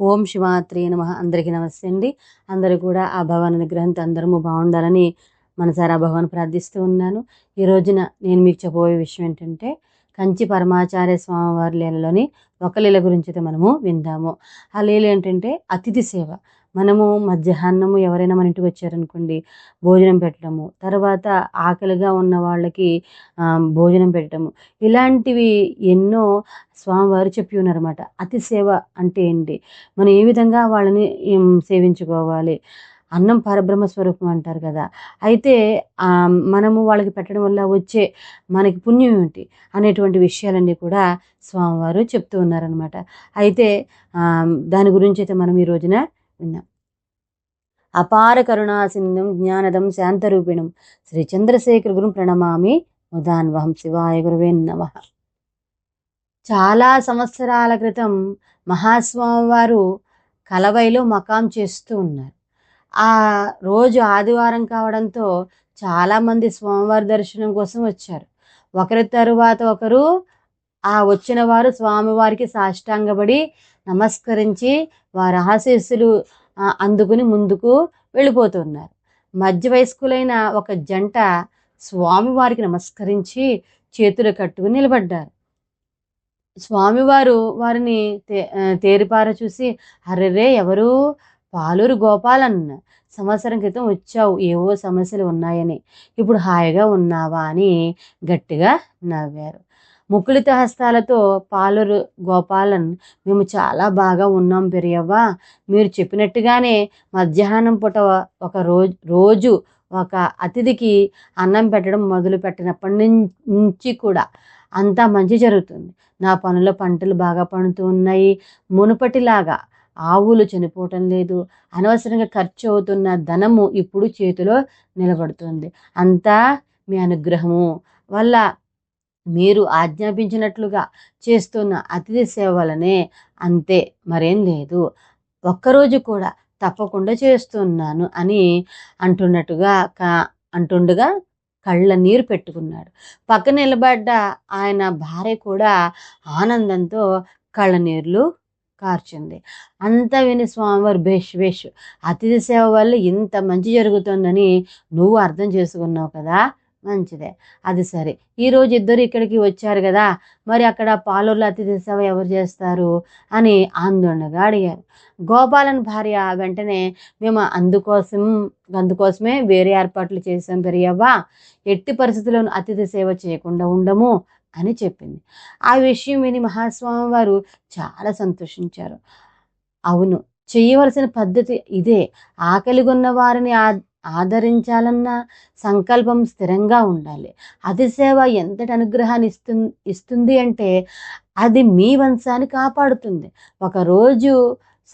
ఓం శివాత్రే నమ. అందరికీ నమస్తే అండి. అందరూ కూడా ఆ భగవాన్ అనుగ్రహంతో అందరము బాగుండాలని మనసారా భగవాన్ ప్రార్థిస్తూ ఉన్నాను. ఈ రోజున నేను మీకు చెప్పబోయే విషయం ఏంటంటే కంచి పరమాచార్య స్వామివారి లీలలోని ఒక లీల గురించి అయితే మనము విందాము. ఆ లీల ఏంటంటే అతిథి సేవ. మనము మధ్యాహ్నము ఎవరైనా మన ఇంటికి వచ్చారనుకోండి భోజనం పెట్టడము తర్వాత ఆకలిగా ఉన్న వాళ్ళకి భోజనం పెట్టడము ఇలాంటివి ఎన్నో స్వామివారు చెప్పి ఉన్నారన్నమాట. అతి సేవ అంటే ఏంటి? మనం ఏ విధంగా వాళ్ళని సేవించుకోవాలి? అన్నం పరబ్రహ్మ స్వరూపం అంటారు కదా. అయితే మనము వాళ్ళకి పెట్టడం వల్ల వచ్చే మనకి పుణ్యం ఏమిటి? అనేటువంటి విషయాలన్నీ కూడా స్వామివారు చెప్తూ ఉన్నారనమాట అయితే దాని గురించి అయితే మనం ఈ రోజున విన్నాం అపార కరుణా సింధం జ్ఞానదం శాంతరూపిణం శ్రీ చంద్రశేఖర్ గురు ప్రణమామి ముదాన్వహం శివాయ గురువే నమ చాలా సంవత్సరాల క్రితం మహాస్వామి వారు కలవైలో మకాం చేస్తూ ఉన్నారు. ఆ రోజు ఆదివారం కావడంతో చాలామంది స్వామివారి దర్శనం కోసం వచ్చారు. ఒకరి తరువాత ఒకరు ఆ వచ్చిన వారు స్వామివారికి సాష్టాంగపడి నమస్కరించి వారి ఆశీస్సులు అందుకుని ముందుకు వెళ్ళిపోతున్నారు. మధ్య వయస్కులైన ఒక జంట స్వామివారికి నమస్కరించి చేతులు కట్టుకుని నిలబడ్డారు. స్వామివారు వారిని తే తేరిపార చూసి అరెరే ఎవరు? పాలూరు గోపాలన్ సంవత్సరం క్రితం వచ్చావు ఏవో సమస్యలు ఉన్నాయని. ఇప్పుడు హాయిగా ఉన్నావా? అని గట్టిగా నవ్వారు. ముకుళిత హస్తాలతో పాలూరు గోపాలన్ మేము చాలా బాగా ఉన్నాం పెరియవ్వ. మీరు చెప్పినట్టుగానే మధ్యాహ్నం పూట ఒక రోజు రోజు ఒక అతిథికి అన్నం పెట్టడం మొదలు పెట్టినప్పటి నుంచి కూడా అంతా మంచి జరుగుతుంది. నా పనుల పంటలు బాగా పండుతూ ఉన్నాయి మునుపటిలాగా ఆవులు చనిపోవటం లేదు. అనవసరంగా ఖర్చు అవుతున్న ధనము ఇప్పుడు చేతిలో నిలబడుతుంది. అంతా మీ అనుగ్రహము వల్ల మీరు ఆజ్ఞాపించినట్లుగా చేస్తున్న అతిథి సేవ వలనే అంతే మరేం లేదు. ఒక్కరోజు కూడా తప్పకుండా చేస్తున్నాను అని అంటున్నట్టుగా కా- అంటుండగా కళ్ళ నీరు పెట్టుకున్నాడు. పక్కన నిలబడ్డ ఆయన భార్య కూడా ఆనందంతో కళ్ళ నీళ్ళు కార్చింది. అంతా విని స్వామివారు బేష్ బేష్ అతిథి సేవ వల్ల ఇంత మంచి జరుగుతుందని నువ్వు అర్థం చేసుకున్నావు కదా? మంచిదే. అది సరే. ఈరోజు ఇద్దరు ఇక్కడికి వచ్చారు కదా మరి అక్కడ పాలూరులో అతిథి సేవ ఎవరు చేస్తారు అని ఆందోళనగా అడిగారు. గోపాలన్ భార్య వెంటనే మేము అందుకోసం అందుకోసమే వేరే ఏర్పాట్లు చేసాం పెరియవ్వ. ఎట్టి పరిస్థితుల్లోనూ అతిథి సేవ చేయకుండా ఉండము అని చెప్పింది. ఆ విషయం విని మహాస్వామి వారు చాలా సంతోషించారు. అవును చేయవలసిన పద్ధతి ఇదే. ఆకలిగొన్న వారిని ఆ ఆదరించాలన్న సంకల్పం స్థిరంగా ఉండాలి. అతి సేవ ఎంతటి అనుగ్రహాన్ని ఇస్తుంది ఇస్తుంది అంటే అది మీ వంశాన్ని కాపాడుతుంది. ఒకరోజు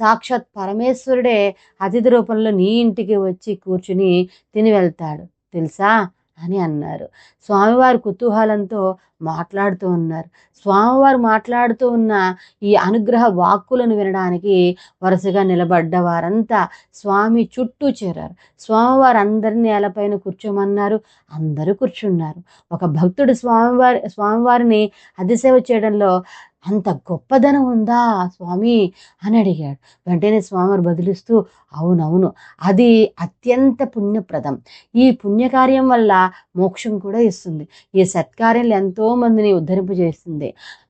సాక్షాత్ పరమేశ్వరుడే అతిథి రూపంలో నీ ఇంటికి వచ్చి కూర్చుని తిని వెళ్తాడు. తెలుసా? అని అన్నారు. స్వామివారు కుతూహలంతో మాట్లాడుతూ ఉన్నారు. స్వామివారు మాట్లాడుతూ ఉన్న ఈ అనుగ్రహ వాక్కులను వినడానికి వరుసగా నిలబడ్డ వారంతా స్వామి చుట్టూ చేరారు. స్వామివారు అందరినీ నేలపైన కూర్చోమన్నారు. అందరూ కూర్చున్నారు. ఒక భక్తుడు స్వామివారి స్వామివారిని అతిసేవ చేయడంలో అంత గొప్పదనం ఉందా స్వామి? అని అడిగాడు. వెంటనే స్వామివారు బదిలిస్తూ అవునవును అది అత్యంత పుణ్యప్రదం. ఈ పుణ్యకార్యం వల్ల మోక్షం కూడా ఇస్తుంది. ఈ సత్కార్యాలు ఎంతో మందిని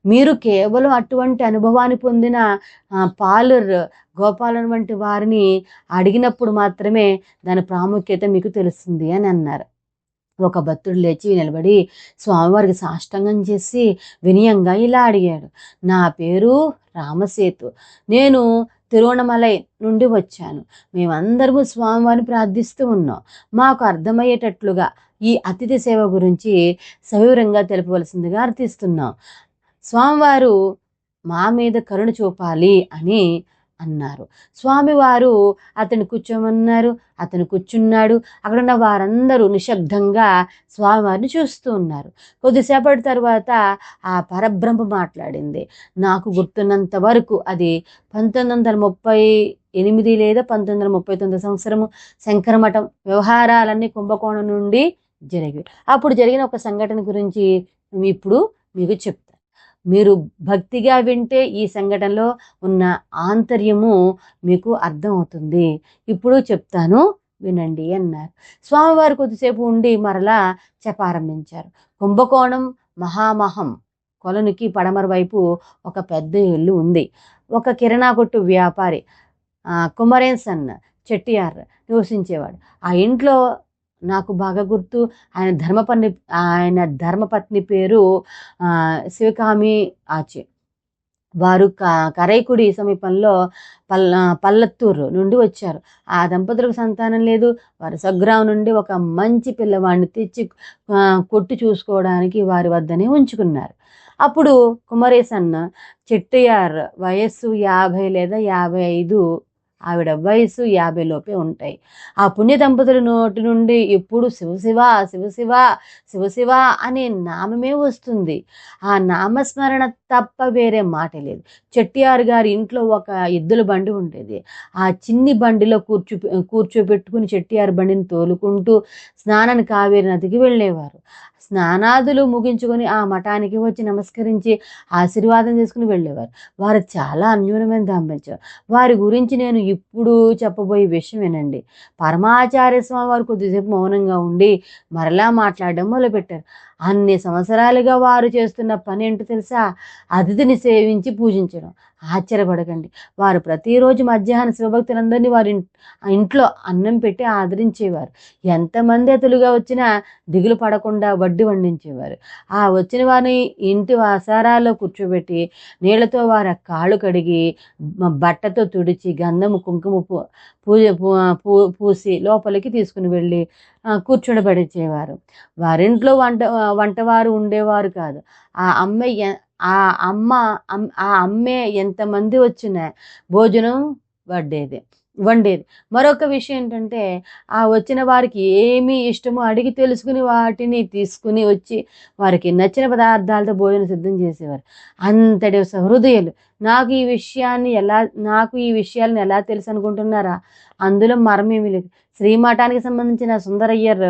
మీరు కేవలం అటువంటి అనుభవాన్ని పొందిన పాలర్ గోపాలన్ వంటి వారిని అడిగినప్పుడు మాత్రమే దాని ప్రాముఖ్యత మీకు తెలుస్తుంది అని అన్నారు. ఒక భక్తుడు లేచి నిలబడి స్వామివారికి సాష్టంగం చేసి వినయంగా ఇలా అడిగాడు నా పేరు రామసేతు. నేను తిరువణమలై నుండి వచ్చాను. మేమందరము స్వామివారిని ప్రార్థిస్తూ ఉన్నాం. మాకు అర్థమయ్యేటట్లుగా ఈ అతిథి సేవ గురించి సవివరంగా తెలుపవలసిందిగా అర్థిస్తున్నాం. స్వామివారు మా మీద కరుణ చూపాలి అని అన్నారు. స్వామివారు అతను కూర్చోమన్నారు అతను కూర్చున్నాడు. అక్కడ ఉన్న వారందరూ నిశ్శబ్దంగా స్వామివారిని చూస్తూ ఉన్నారు. కొద్దిసేపటి తర్వాత ఆ పరబ్రహ్మ మాట్లాడింది. నాకు గుర్తున్నంత వరకు అది పంతొమ్మిది వందల ముప్పై ఎనిమిది లేదా పంతొమ్మిది వందల ముప్పై తొమ్మిది సంవత్సరము శంకరమఠం వ్యవహారాలన్నీ కుంభకోణం నుండి జరిగి అప్పుడు జరిగిన ఒక సంఘటన గురించి ఇప్పుడు మీకు చెప్తాను మీరు భక్తిగా వింటే ఈ సంఘటనలో ఉన్న ఆంతర్యము మీకు అర్థమవుతుంది. ఇప్పుడు చెప్తాను వినండి అన్నారు. స్వామివారు కొద్దిసేపు ఉండి మరలా చెప్పారంభించారు. కుంభకోణం మహామహం కొలనుకి పడమర వైపు ఒక పెద్ద ఇల్లు ఉంది. ఒక కిరణా కొట్టు వ్యాపారి ఆ, కుమరేసన్ చెట్టియార్ నివసించేవాడు. ఆ ఇంట్లో నాకు బాగా గుర్తు. ఆయన ధర్మపత్ని ఆయన ధర్మపత్ని పేరు శివకామి ఆచి. వారు క కరైకుడి సమీపంలో పల్ పల్లత్తూరు నుండి వచ్చారు. ఆ దంపతులకు సంతానం లేదు. వారు స్వగ్రామం నుండి ఒక మంచి పిల్లవాడిని తెచ్చి కొట్టు చూసుకోవడానికి వారి వద్దనే ఉంచుకున్నారు. అప్పుడు కుమరేసన్న చెట్టియార్ వయస్సు యాభై లేదా యాభై ఐదు ఆవిడ వయసు యాభై లోపే ఉంటాయి. ఆ పుణ్య దంపతుల నోటి నుండి ఎప్పుడు శివశివ శివశివ శివశివ అనే నామమే వస్తుంది. ఆ నామస్మరణ తప్ప వేరే మాట లేదు. చెట్టిఆర్ గారి ఇంట్లో ఒక ఎద్దుల బండి ఉండేది. ఆ చిన్ని బండిలో కూర్చో కూర్చోబెట్టుకుని చెట్టిఆర్ బండిని తోలుకుంటూ స్నానానికి కావేరి నదికి వెళ్ళేవారు. స్నానాదులు ముగించుకొని ఆ మఠానికి వచ్చి నమస్కరించి ఆశీర్వాదం చేసుకుని వెళ్ళేవారు. వారు చాలా అన్యూనమైన దాంపించారు వారి గురించి నేను ఇప్పుడు చెప్పబోయే విషయం వినండి పరమాచార్య స్వామి వారు కొద్దిసేపు మౌనంగా ఉండి మరలా మాట్లాడడం మొదలుపెట్టారు. అన్ని సంవత్సరాలుగా వారు చేస్తున్న పని ఏంటో తెలుసా? అతిథిని సేవించి పూజించడం. ఆశ్చర్యపడకండి. వారు ప్రతిరోజు మధ్యాహ్నం శివభక్తులందరినీ వారి ఇంట్లో అన్నం పెట్టి ఆదరించేవారు. ఎంతమంది అతులుగా వచ్చినా దిగులు పడకుండా వడ్డీ వండించేవారు. ఆ వచ్చిన వారిని ఇంటి వాసారాల్లో కూర్చోబెట్టి నీళ్ళతో వారి కాళ్ళు కడిగి బట్టతో తుడిచి గంధము కుంకుమ పూ- పూజ పూ- పూసి లోపలికి తీసుకుని వెళ్ళి కూర్చోబెడిచేవారు వారింట్లో వంట వంటవారు ఉండేవారు కాదు. ఆ అమ్మ ఆ అమ్మ అమ్- ఆ అమ్మే ఎంతమంది వచ్చినా భోజనం వడ్డేది. వండేది. మరొక విషయం ఏంటంటే ఆ వచ్చిన వారికి ఏమి ఇష్టమో అడిగి తెలుసుకుని వాటిని తీసుకుని వచ్చి వారికి నచ్చిన పదార్థాలతో భోజనం సిద్ధం చేసేవారు. అంతటి సహృదయులు నాకు ఈ విషయాన్ని ఎలా నాకు ఈ విషయాలను ఎలా తెలుసు అనుకుంటున్నారా? అందులో మరమేమి లేదు. శ్రీమఠానికి సంబంధించిన సుందరయ్యర్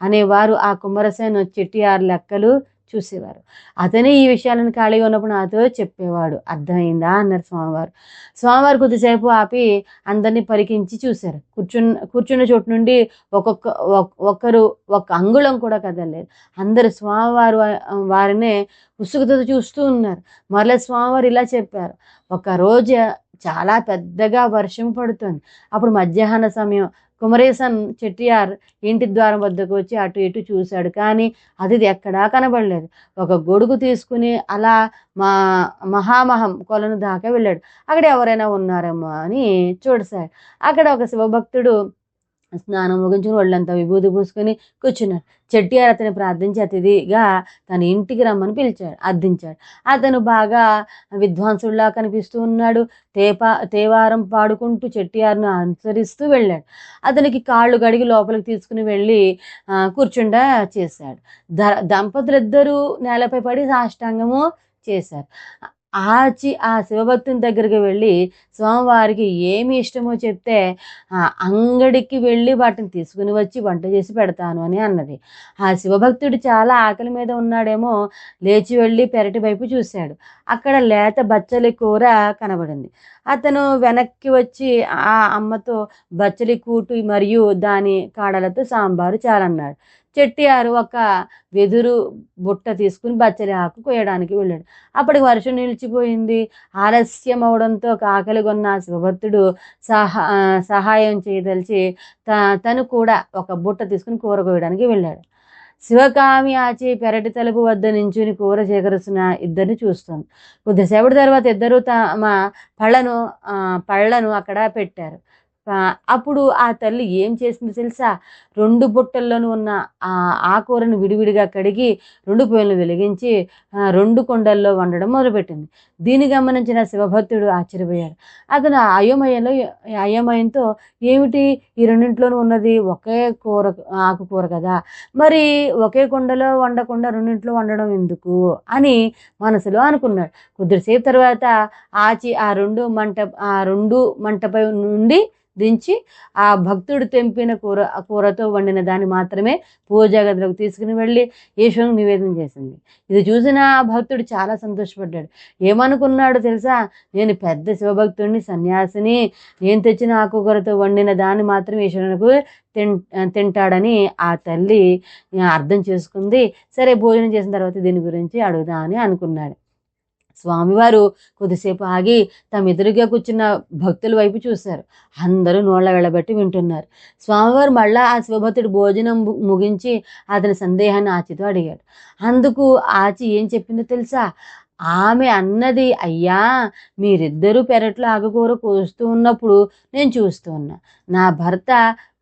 అనేవారు ఆ కుమరసేను చెట్టియారు లెక్కలు చూసేవారు. అతనే ఈ విషయాలను ఖాళీగా ఉన్నప్పుడు నాతో చెప్పేవాడు. అర్థమైందా? అన్నారు స్వామివారు. స్వామివారు కొద్దిసేపు ఆపి అందరినీ పరికించి చూశారు. కూర్చున్న కూర్చున్న చోటు నుండి ఒక్కొక్క ఒక్కరు ఒక అంగుళం కూడా కదలలేదు. అందరు స్వామివారు వారినే ఉత్సుకతతో చూస్తూ ఉన్నారు. మరలా స్వామివారు ఇలా చెప్పారు. ఒక రోజు చాలా పెద్దగా వర్షం పడుతుంది. అప్పుడు మధ్యాహ్న సమయం కుమరేసన్ చెట్టియార్ ఇంటి ద్వారం వద్దకు వచ్చి అటు ఇటు చూశాడు. కానీ అది ఎక్కడా కనబడలేదు. ఒక గొడుగు తీసుకుని అలా మా మహామహం కొలను దాకా వెళ్ళాడు. అక్కడ ఎవరైనా ఉన్నారేమో అని చూడసాడు అక్కడ ఒక శివభక్తుడు స్నానం ముగించుకుని వాళ్ళంతా విభూతి పూసుకొని కూర్చున్నాడు. చెట్టియార్ అతని ప్రార్థించి అతిథిగా తన ఇంటికి రమ్మని పిలిచాడు అర్థించాడు. అతను బాగా విద్వాంసుడిలా కనిపిస్తూ ఉన్నాడు. తేపా తేవారం పాడుకుంటూ చెట్టియార్ను అనుసరిస్తూ వెళ్ళాడు. అతనికి కాళ్ళు గడిగి లోపలికి తీసుకుని వెళ్ళి కూర్చుండ కూర్చుండా చేశాడు. ద దంపతులిద్దరూ నేలపై పడి సాష్టాంగము చేశారు. ఆచి ఆ శివభక్తుని దగ్గరికి వెళ్ళి స్వామివారికి ఏమి ఇష్టమో చెప్తే ఆ అంగడికి వెళ్ళి వాటిని తీసుకుని వచ్చి వంట చేసి పెడతాను అని అన్నది. ఆ శివభక్తుడు చాలా ఆకలి మీద ఉన్నాడేమో లేచి వెళ్ళి పెరటి వైపు చూశాడు. అక్కడ లేత బచ్చలి కూర కనబడింది. అతను వెనక్కి వచ్చి ఆ అమ్మతో బచ్చలి కూటు మరియు దాని కాడలతో సాంబారు చాలన్నాడు. చెట్టియారు ఒక వెదురు బుట్ట తీసుకుని బచ్చలి ఆకు కోయడానికి వెళ్ళాడు. అప్పటికి వర్షం నిలిచిపోయింది. ఆలస్యం అవడంతో ఆకలి కొన్న శివభక్తుడు సహా సహాయం చేయదలిచి త తను కూడా ఒక బుట్ట తీసుకుని కూర కోయడానికి వెళ్ళాడు. శివకామి ఆచి పెరటి తలుపు వద్ద నించుని కూర చేకరుస్తున్న ఇద్దరిని చూస్తుంది. కొద్దిసేపటి తర్వాత ఇద్దరు తమ పళ్ళను పళ్ళను అక్కడ పెట్టారు. అప్పుడు ఆ తల్లి ఏం చేసింది తెలుసా? రెండు బుట్టల్లోనూ ఉన్న ఆ ఆకూరను విడివిడిగా కడిగి రెండు పొయ్యిలను వెలిగించి రెండు కొండల్లో వండడం మొదలుపెట్టింది. దీన్ని గమనించిన శివభక్తుడు ఆశ్చర్యపోయాడు. అతను అయోమయంలో అయోమయంతో ఏమిటి? ఈ రెండింటిలోనూ ఉన్నది ఒకే కూర ఆకుకూర కదా? మరి ఒకే కొండలో వండకుండా రెండింటిలో వండడం ఎందుకు? అని మనసులో అనుకున్నాడు. కొద్దిసేపు తర్వాత ఆచి ఆ రెండు మంట ఆ రెండు మంటపై నుండి దించి ఆ భక్తుడు తెంపిన కూర ఆ కూరతో వండిన దాన్ని మాత్రమే పూజా గదిలోకి తీసుకుని వెళ్ళి ఈశ్వరునికి నివేదన చేసింది. ఇది చూసిన ఆ భక్తుడు చాలా సంతోషపడ్డాడు. ఏమనుకున్నాడు తెలుసా? నేను పెద్ద శివభక్తుడిని సన్యాసిని నేను తెచ్చిన ఆకుకూరతో వండిన దాన్ని మాత్రం ఈశ్వరునికి తిన్ తింటాడని ఆ తల్లి అర్థం చేసుకుంది. సరే భోజనం చేసిన తర్వాత దీని గురించి అడుగుదా అని అనుకున్నాడు. స్వామివారు కొద్దిసేపు ఆగి తమ ఎదురుగా కూర్చున్న భక్తుల వైపు చూశారు. అందరూ నోళ్ళ వెళ్ళబెట్టి వింటున్నారు. స్వామివారు మళ్ళా ఆ శివభక్తుడు భోజనం ముగించి అతని సందేహాన్ని ఆచితో అడిగాడు. అందుకు ఆచి ఏం చెప్పిందో తెలుసా? ఆమె అన్నది అయ్యా మీరిద్దరూ పెరట్లో ఆకుకూర కోస్తూ ఉన్నప్పుడు నేను చూస్తూ ఉన్నా. నా భర్త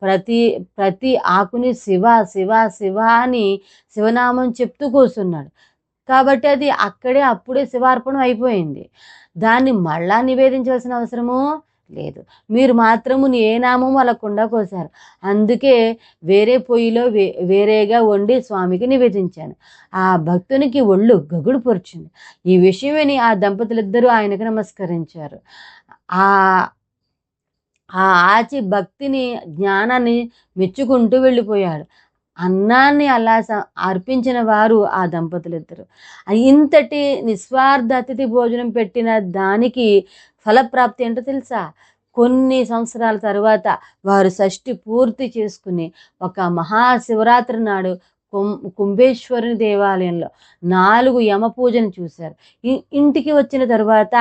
ప్రతి ప్రతి ఆకుని శివ శివ శివ అని శివనామం చెప్తూ కూర్చున్నాడు. కాబట్టి అది అక్కడే అప్పుడే శివార్పణం అయిపోయింది. దాన్ని మళ్ళా నివేదించాల్సిన అవసరము లేదు. మీరు మాత్రము ఏ నామం అలకుండా కోసారు. అందుకే వేరే పొయ్యిలో వే వేరేగా వండి స్వామికి నివేదించాను. ఆ భక్తునికి ఒళ్ళు గగుడు పొరిచింది. ఈ విషయం విని ఆ దంపతులిద్దరూ ఆయనకు నమస్కరించారు. ఆ ఆ ఆచి భక్తిని జ్ఞానాన్ని మెచ్చుకుంటూ వెళ్ళిపోయాడు. అన్నాన్ని అలా అర్పించిన వారు ఆ దంపతులిద్దరు. ఇంతటి నిస్వార్థ అతిథి భోజనం పెట్టిన దానికి ఫలప్రాప్తి ఏంటో తెలుసా? కొన్ని సంవత్సరాల తర్వాత వారు షష్ఠి పూర్తి చేసుకుని ఒక మహాశివరాత్రి నాడు కుం కుంభేశ్వరుని దేవాలయంలో నాలుగు యమ పూజను చూశారు. ఇంటికి వచ్చిన తర్వాత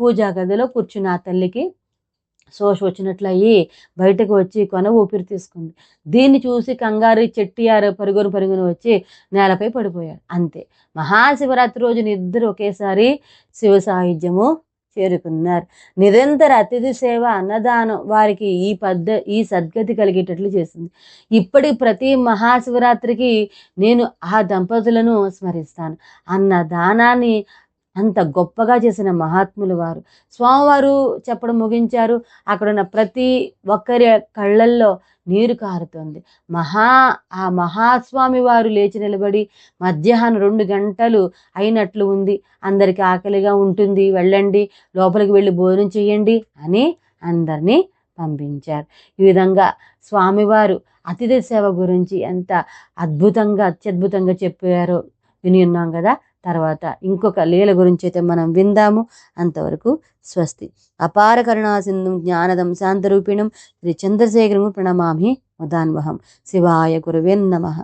పూజా గదిలో కూర్చున్న ఆ తల్లికి శోష వచ్చినట్లయి బయటకు వచ్చి కొన ఊపిరి తీసుకుంది. దీన్ని చూసి కంగారు చెట్టియారు పరుగును పరుగును వచ్చి నేలపై పడిపోయాడు. అంతే. మహాశివరాత్రి రోజున ఇద్దరు ఒకేసారి శివ సాహిత్యము చేరుకున్నారు. నిరంతర అతిథి సేవ అన్నదానం వారికి ఈ పద్ధ ఈ సద్గతి కలిగేటట్లు చేసింది. ఇప్పటి ప్రతి మహాశివరాత్రికి నేను ఆ దంపతులను స్మరిస్తాను. అన్నదానాన్ని అంత గొప్పగా చేసిన మహాత్ములు వారు. స్వామివారు చెప్పడం ముగించారు. అక్కడున్న ప్రతి ఒక్కరి కళ్ళల్లో నీరు కారుతుంది. మహా ఆ మహాస్వామి వారు లేచి నిలబడి మధ్యాహ్నం రెండు గంటలు అయినట్లు ఉంది. అందరికి ఆకలిగా ఉంటుంది. వెళ్ళండి. లోపలికి వెళ్ళి భోజనం చేయండి అని అందరినీ పంపించారు. ఈ విధంగా స్వామివారు అతిథి సేవ గురించి ఎంత అద్భుతంగా అత్యద్భుతంగా చెప్పారో విని ఉన్నాం కదా. తర్వాత ఇంకొక లీల గురించి అయితే మనం విందాము. అంతవరకు స్వస్తి. అపార కరుణాసింధు జ్ఞానదం శాంతరూపిణం శ్రీ చంద్రశేఖరము ప్రణమామి మదాన్వహం. శివాయ గురువే నమః.